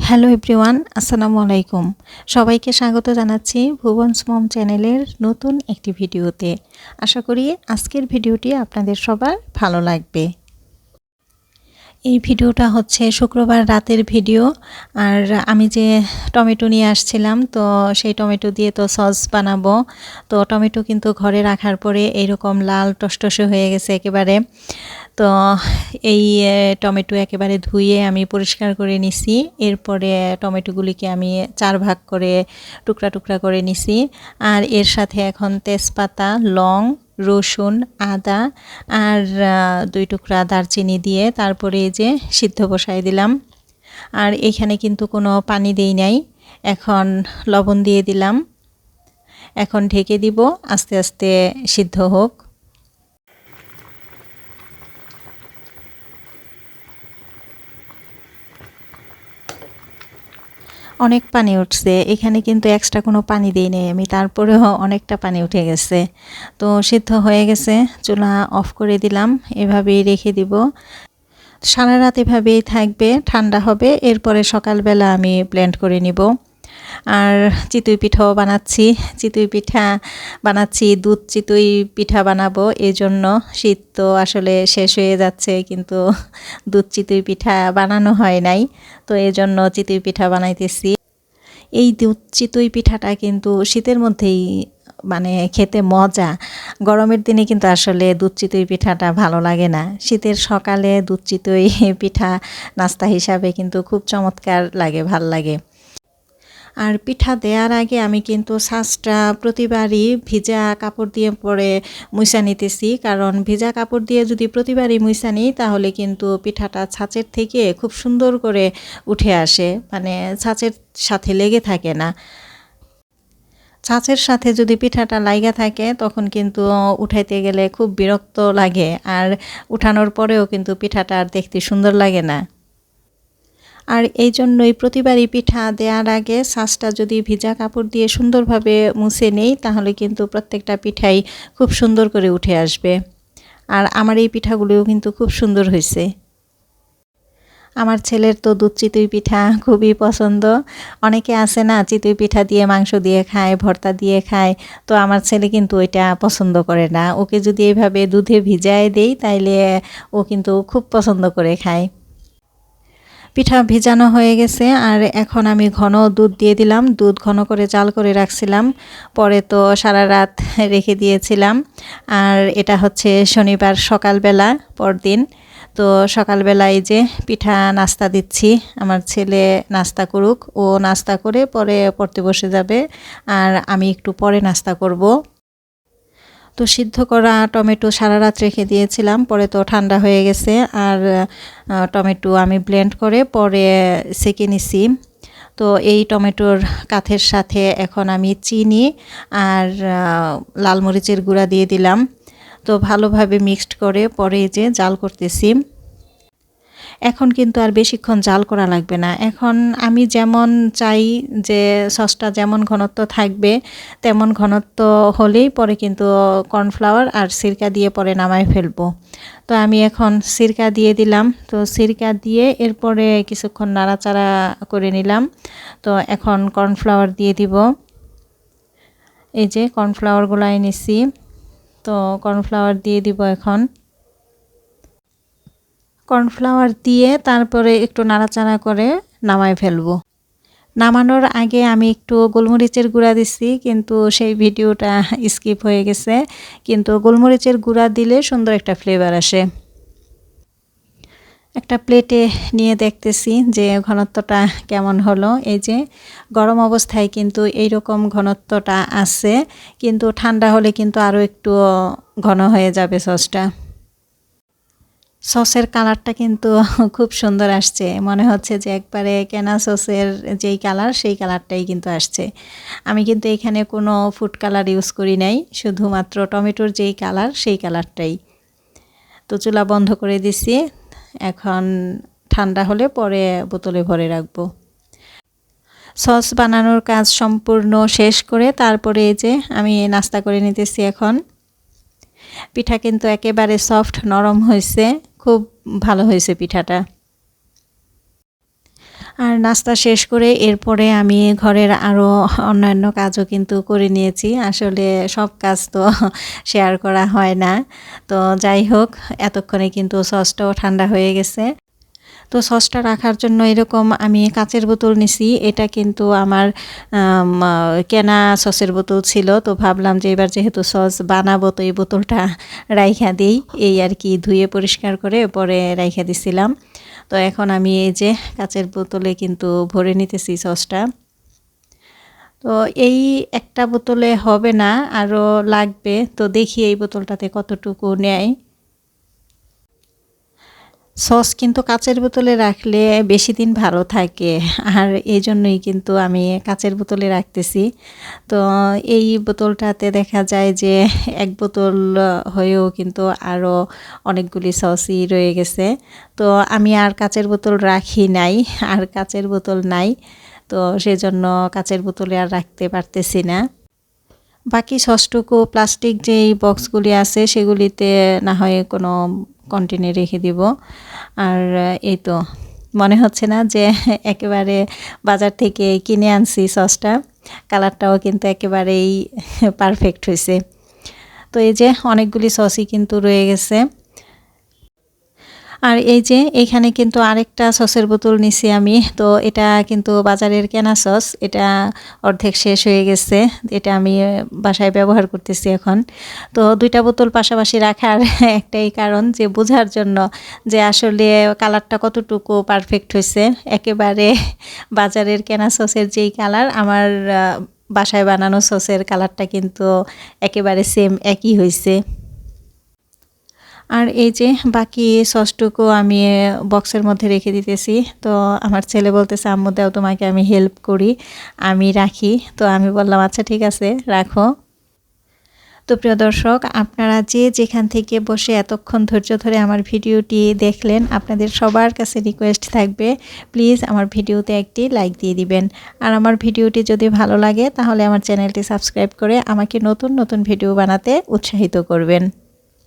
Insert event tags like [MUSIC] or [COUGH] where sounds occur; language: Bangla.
হ্যালো এভরিওয়ান, আসসালামু আলাইকুম। সবাইকে স্বাগত জানাচ্ছি ভুবনস মম চ্যানেলের নতুন একটি ভিডিওতে। আশা করি আজকের ভিডিওটি আপনাদের সবার ভালো লাগবে। এই ভিডিওটা হচ্ছে শুক্রবার রাতের ভিডিও। আর আমি যে টমেটো নিয়ে আসছিলাম, তো সেই টমেটো দিয়ে তো সস বানাবো। তো টমেটো কিন্তু ঘরে রাখার পরে এইরকম লাল টসটসে হয়ে গেছে একেবারে। তো এই টমেটো একেবারে ধুয়ে আমি পরিষ্কার করে নিছি। এরপরে টমেটোগুলিকে আমি চার ভাগ করে টুকরা টুকরা করে নিছি। আর এর সাথে এখন তেজপাতা, লং, রসুন, আদা আর দুই টুকরা দারচিনি দিয়ে তারপরে এই যে সিদ্ধ বসাই দিলাম। আর এখানে কিন্তু কোনো পানি দেই নাই। এখন লবণ দিয়ে দিলাম। এখন ঢেকে দিব। আস্তে আস্তে সিদ্ধ হোক। অনেক পানি উঠছে। এখানে কিন্তু এক্সট্রা কোনো পানি দিই নেই আমি, তারপরেও অনেকটা পানি উঠে গেছে। তো সিদ্ধ হয়ে গেছে, চুলা অফ করে দিলাম, এভাবেই রেখে দিব। সারা রাত এভাবেই থাকবে, ঠান্ডা হবে, এরপরে সকালবেলা আমি ব্লেন্ড করে নিব। আর চিতুই পিঠাও বানাচ্ছি। চিতুই পিঠা বানাচ্ছি, দুধ চিতুই পিঠা বানাবো। এই জন্য শীত তো আসলে শেষ হয়ে যাচ্ছে, কিন্তু দুধ চিতুই পিঠা বানানো হয় নাই, তো এই জন্য চিতুই পিঠা বানাইতেছি। এই দুধ চিতুই পিঠাটা কিন্তু শীতের মধ্যেই মানে খেতে মজা। গরমের দিনে কিন্তু আসলে দুধ চিতুই পিঠাটা ভালো লাগে না। শীতের সকালে দুধ চিতুই পিঠা নাস্তা হিসাবে কিন্তু খুব চমৎকার লাগে, ভালো লাগে। আর পিঠা দেওয়ার আগে আমি কিন্তু শ্বাসটা প্রতিবারই ভিজা কাপড় দিয়ে পরে মুইসা নিতেছি। কারণ ভিজা কাপড় দিয়ে যদি প্রতিবারই মুইসা নিই, তাহলে কিন্তু পিঠাটা ছাঁচের থেকে খুব সুন্দর করে উঠে আসে। মানে ছাঁচের সাথে লেগে থাকে না। ছাঁচের সাথে যদি পিঠাটা লাইগা থাকে, তখন কিন্তু উঠাইতে গেলে খুব বিরক্ত লাগে। আর উঠানোর পরেও কিন্তু পিঠাটা আর দেখতে সুন্দর লাগে না। আর এই জন্যই প্রতিবারই পিঠা দেওয়ার আগে শ্বাসটা যদি ভিজা কাপড় দিয়ে সুন্দরভাবে মুছে নেই, তাহলে কিন্তু প্রত্যেকটা পিঠাই খুব সুন্দর করে উঠে আসবে। আর আমার এই পিঠাগুলিও কিন্তু খুব সুন্দর হয়েছে। আমার ছেলের তো দুধ চিতুই পিঠা খুবই পছন্দ। অনেকে আছে না, চিতুই পিঠা দিয়ে মাংস দিয়ে খায়, ভর্তা দিয়ে খায়, তো আমার ছেলে কিন্তু ওইটা পছন্দ করে না। ওকে যদি এইভাবে দুধে ভিজায় দেই, তাইলে ও কিন্তু খুব পছন্দ করে খায়। পিঠা ভিজানো হয়ে গেছে আর এখন আমি ঘন দুধ দিয়ে দিলাম। দুধ ঘন করে জাল করে রাখছিলাম। পরে তো সারা রাত রেখে দিয়েছিলাম। আর এটা হচ্ছে শনিবার সকালবেলা পরদিন। তো সকালবেলায় যে পিঠা নাস্তা দিচ্ছি, আমার ছেলে নাস্তা করুক, ও নাস্তা করে পরে পড়তে বসে যাবে। আর আমি একটু পরে নাস্তা করব। তো সিদ্ধ করা টমেটো সারা রাত রেখে দিয়েছিলাম, পরে তো ঠান্ডা হয়ে গেছে। আর টমেটো আমি ব্লেন্ড করে পরে সেঁকে নিছি। তো এই টমেটোর কাথের সাথে এখন আমি চিনি আর লাল মরিচের গুঁড়া দিয়ে দিলাম। তো ভালোভাবে মিক্সড করে পরে যে জাল করতেছি। এখন কিন্তু আর বেশিক্ষণ জাল করা লাগবে না। এখন আমি যেমন চাই যে সসটা যেমন ঘনত্ব থাকবে, তেমন ঘনত্ব হলেই পরে কিন্তু কর্নফ্লাওয়ার আর সিরকা দিয়ে পরে নামাই ফেলব। তো আমি এখন সিরকা দিয়ে দিলাম। তো সিরকা দিয়ে এরপরে কিছুক্ষণ নাড়াচাড়া করে নিলাম। তো এখন কর্নফ্লাওয়ার দিয়ে দিব। এই যে কর্নফ্লাওয়ারগুলো এনেছি তো কর্নফ্লাওয়ার দিয়ে দিব এখন। কর্নফ্লাওয়ার দিয়ে তারপরে একটু নাড়াচাড়া করে নামায় ফেলব। নামানোর আগে আমি একটু গোলমরিচের গুঁড়া দিছি, কিন্তু সেই ভিডিওটা স্কিপ হয়ে গেছে। কিন্তু গোলমরিচের গুঁড়া দিলে সুন্দর একটা ফ্লেভার আসে। একটা প্লেটে নিয়ে দেখতেছি যে ঘনত্বটা কেমন হলো। এই যে গরম অবস্থায় কিন্তু এই রকম ঘনত্বটা আছে, কিন্তু ঠান্ডা হলে কিন্তু আরও একটু ঘন হয়ে যাবে সসটা। সসের কালারটা কিন্তু [LAUGHS] খুব সুন্দর আসছে। মনে হচ্ছে যে একবারে কেনা সসের যেই কালার, সেই কালারটাই কিন্তু আসছে। আমি কিন্তু এখানে কোনো ফুড কালার ইউজ করি নাই, শুধুমাত্র টমেটোর যেই কালার, সেই কালারটাই। তো চুলা বন্ধ করে দিছি। এখন ঠান্ডা হলে পরে বোতলে ভরে রাখব। সস বানানোর কাজ সম্পূর্ণ শেষ করে তারপরে এই যে আমি নাস্তা করে নিতেছি এখন। পিঠা কিন্তু একেবারে সফট নরম হয়েছে খুব ভালো হয়েছে পিঠাটা। আর নাস্তা শেষ করে এরপরে আমি ঘরের আরও অন্যান্য কাজও কিন্তু করে নিয়েছি। আসলে সব কাজ তো [LAUGHS] শেয়ার করা হয় না। তো যাই হোক, এতক্ষণে কিন্তু সসটাও ঠান্ডা হয়ে গেছে। তো সসটা রাখার জন্য এরকম আমি কাচের বোতল নিছি। এটা কিন্তু আমার কেনা সসের বোতল ছিল। তো ভাবলাম যে এবার যেহেতু সস বানাবো, তো এই বোতলটা রাইখা দিই। এই আর কি ধুয়ে পরিষ্কার করে পরে রাইখা দিছিলাম। তো এখন আমি এই যে কাচের বোতলে কিন্তু ভরে নিতেছি সসটা। তো এই একটা বোতলে হবে না, আরও লাগবে। তো দেখি এই বোতলটাতে কতটুকু নেয়। সস কিন্তু কাচের বোতলে রাখলে বেশি দিন ভালো থাকে। আর এই জন্যই কিন্তু আমি কাচের বোতলে রাখতেছি। তো এই বোতলটাতে দেখা যায় যে এক বোতল হয়েও কিন্তু আরও অনেকগুলি সসই রয়ে গেছে। তো আমি আর কাচের বোতল রাখি নাই, আর কাচের বোতল নাই। তো সেজন্য কাচের বোতলে আর রাখতে পারতেছি না। বাকি সসটুকু প্লাস্টিক যেই বক্সগুলি আছে সেগুলিতে না হয় কোনো কন্টেনে রেখে দিব। আর এই তো, মনে হচ্ছে না যে [LAUGHS] একেবারে বাজার থেকে কিনে আনছি সসটা। কালারটাও কিন্তু একেবারেই [LAUGHS] পারফেক্ট হয়েছে তো এই যে অনেকগুলি সসই কিন্তু রয়ে গেছে। আর এই যে এখানে কিন্তু আরেকটা সসের বোতল নিছি আমি, তো এটা কিন্তু বাজারের কেনা সস, এটা অর্ধেক শেষ হয়ে গেছে, এটা আমি বাসায় ব্যবহার করতেছি এখন। তো দুইটা বোতল পাশাপাশি রাখার [LAUGHS] একটাই কারণ যে বোঝার জন্য যে আসলে কালারটা কতটুকু পারফেক্ট হয়েছে। একেবারে [LAUGHS] বাজারের কেনা সসের যেই কালার, আমার বাসায় বানানো সসের কালারটা কিন্তু একেবারে সেম একই হয়েছে। আর এই যে বাকি সসটুকু আমি বক্সের মধ্যে রেখে দিতেছি, তো আমার ছেলে বলতেছে, আম্মু, দাও তোমাকে আমি হেল্প করি, আমি রাখি। তো আমি বললাম আচ্ছা ঠিক আছে, রাখো। তো প্রিয় দর্শক, আপনারা যে যেখান থেকে বসে এতক্ষণ ধৈর্য ধরে আমার ভিডিওটি দেখলেন, আপনাদের সবার কাছে রিকোয়েস্ট থাকবে প্লিজ আমার ভিডিওতে একটি লাইক দিয়ে দিবেন। আর আমার ভিডিওটি যদি ভালো লাগে, তাহলে আমার চ্যানেলটি সাবস্ক্রাইব করে আমাকে নতুন নতুন ভিডিও বানাতে উৎসাহিত করবেন।